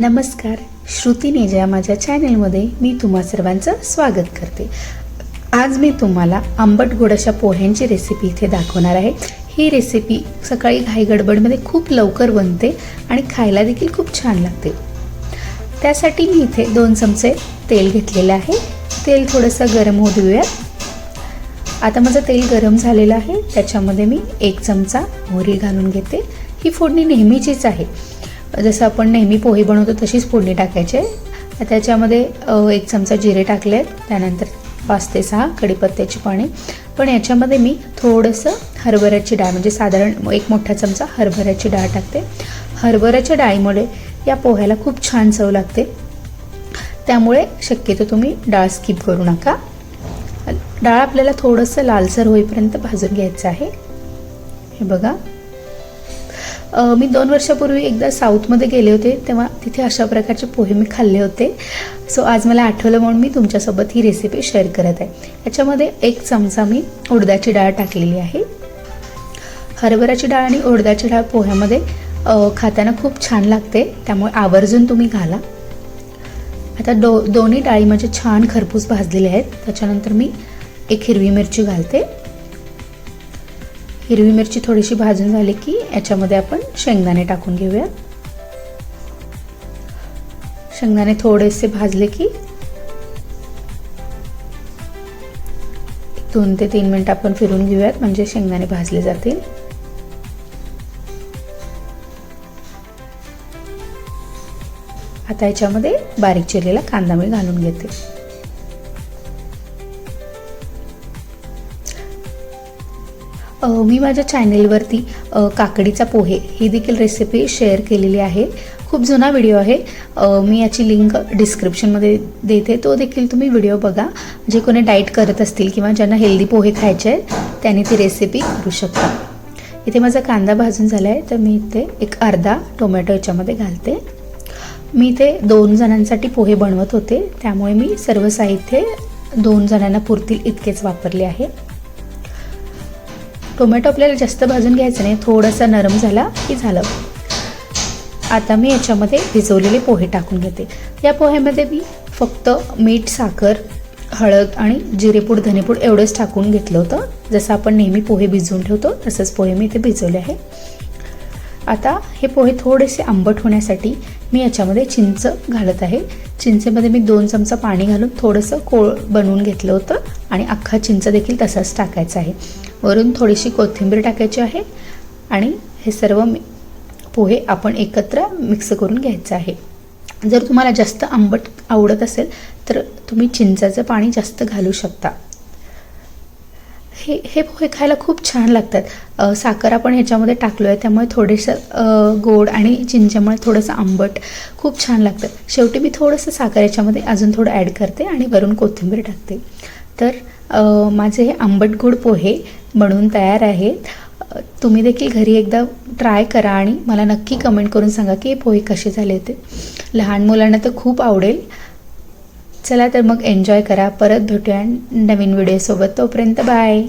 नमस्कार श्रुती नेजा माझ्या चॅनेलमध्ये मी तुम्हा सर्वांचं स्वागत करते. आज मी तुम्हाला आंबट गोड अशा पोह्यांची रेसिपी इथे दाखवणार आहे. ही रेसिपी सकाळी घाई गडबडमध्ये खूप लवकर बनते आणि खायला देखील खूप छान लागते. त्यासाठी मी इथे दोन चमचे तेल घेतलेलं आहे. तेल थोडंसं गरम होऊ देऊयात. आता माझं तेल गरम झालेलं आहे. त्याच्यामध्ये मी एक चमचा मोहरी घालून घेते. ही फोडणी नेहमीचीच आहे. जसं आपण नेहमी पोहे बनवतो तशीच फोडणी टाकायची. आहे त्याच्यामध्ये एक चमचा जिरे टाकले आहेत. त्यानंतर पाच ते सहा कढीपत्त्याची पाने. पण याच्यामध्ये मी थोडंसं हरभऱ्याची डाळ म्हणजे साधारण एक मोठा चमचा हरभऱ्याची डाळ टाकते. हरभऱ्याच्या डाळीमुळे या पोह्याला खूप छान चव लागते. त्यामुळे शक्यतो तुम्ही डाळ स्किप करू नका. डाळ आपल्याला थोडंसं लालसर होईपर्यंत भाजून घ्यायचं आहे. हे बघा. मी दोन वर्षापूर्वी एकदा साऊथमध्ये गेले होते तेव्हा तिथे अशा प्रकारचे पोहे मी खाल्ले होते. सो आज मला आठवलं म्हणून मी तुमच्यासोबत ही रेसिपी शेअर करत आहे. याच्यामध्ये एक चमचा मी उडदाची डाळ टाकलेली आहे. हरभऱ्याची डाळ आणि उडदाची डाळ पोह्यामध्ये खाताना खूप छान लागते त्यामुळे आवर्जून तुम्ही घाला. आता दो दोन्ही डाळी म्हणजे छान खरपूस भाजलेले आहेत त्याच्यानंतर मी एक हिरवी मिरची घालते. हिरवी मिरची थोडीशी भाजून झाली की याच्यामध्ये आपण शेंगदाणे टाकून घेऊयात शेंगदाणे थोडेसे भाजले की दोन ते तीन मिनिट आपण फिरून घेऊयात म्हणजे शेंगदाणे भाजले जातील. आता याच्यामध्ये बारीक चिरलेला कांदा मी घालून घेते. मी माझ्या चॅनेलवरती काकडीचा पोहे ही देखील रेसिपी शेअर केलेली आहे. खूप जुना व्हिडिओ आहे. मी याची लिंक डिस्क्रिप्शनमध्ये देते. तो देखील तुम्ही व्हिडिओ बघा. जे कोणी डाईट करत असतील किंवा ज्यांना हेल्दी पोहे खायचे आहेत त्यांनी ती रेसिपी करू शकता. इथे माझा कांदा भाजून झाला आहे तर मी इथे एक अर्धा टोमॅटो याच्यामध्ये घालते. मी इथे दोन जणांसाठी पोहे बनवत होते. त्यामुळे मी सर्व साहित्य दोन जणांना पुरतील इतकेच वापरले आहे. टोमॅटो आपल्याला जास्त भाजून घ्यायचं नाही थोडासा नरम झाला की झालं. आता मी याच्यामध्ये भिजवलेले पोहे टाकून घेते. या पोह्यामध्ये मी फक्त मीठ साखर हळद आणि जिरेपूड धनेपूड एवढंच टाकून घेतलं होतं. जसं आपण नेहमी पोहे भिजवून ठेवतो तसंच पोहे मी इथे भिजवले आहे. आता हे पोहे थोडेसे आंबट होण्यासाठी मी याच्यामध्ये चिंच घालत आहे. चिंचेमध्ये मी दोन चमचा पाणी घालून थोडंसं कोळ बनवून घेतलं होतं. आणि अख्खा चिंच देखील तसाच टाकायचा आहे. वरून थोडीशी कोथिंबीर टाकायची आहे आणि हे सर्व पोहे आपण एकत्र मिक्स करून घ्यायचं आहे. जर तुम्हाला जास्त आंबट आवडत असेल तर तुम्ही चिंचाचं पाणी जास्त घालू शकता. हे हे पोहे खायला खूप छान लागतात. साखर आपण ह्याच्यामध्ये टाकलो आहे त्यामुळे थोडेसं गोड आणि चिंचेमुळे थोडंसं आंबट खूप छान लागतं. शेवटी मी थोडंसं साखर याच्यामध्ये अजून थोडं ॲड करते आणि वरून कोथिंबीर टाकते. तर माझे हे आंबट गोड पोहे बनवून तयार आहेत. तुम्ही देखील घरी एकदा ट्राय करा आणि मला नक्की कमेंट करून सांगा की हे पोहे कसे झाले ते लहान मुलांना तर खूप आवडेल. चला तर मग एन्जॉय करा. परत भेटूया नवीन व्हिडिओसोबत तोपर्यंत बाय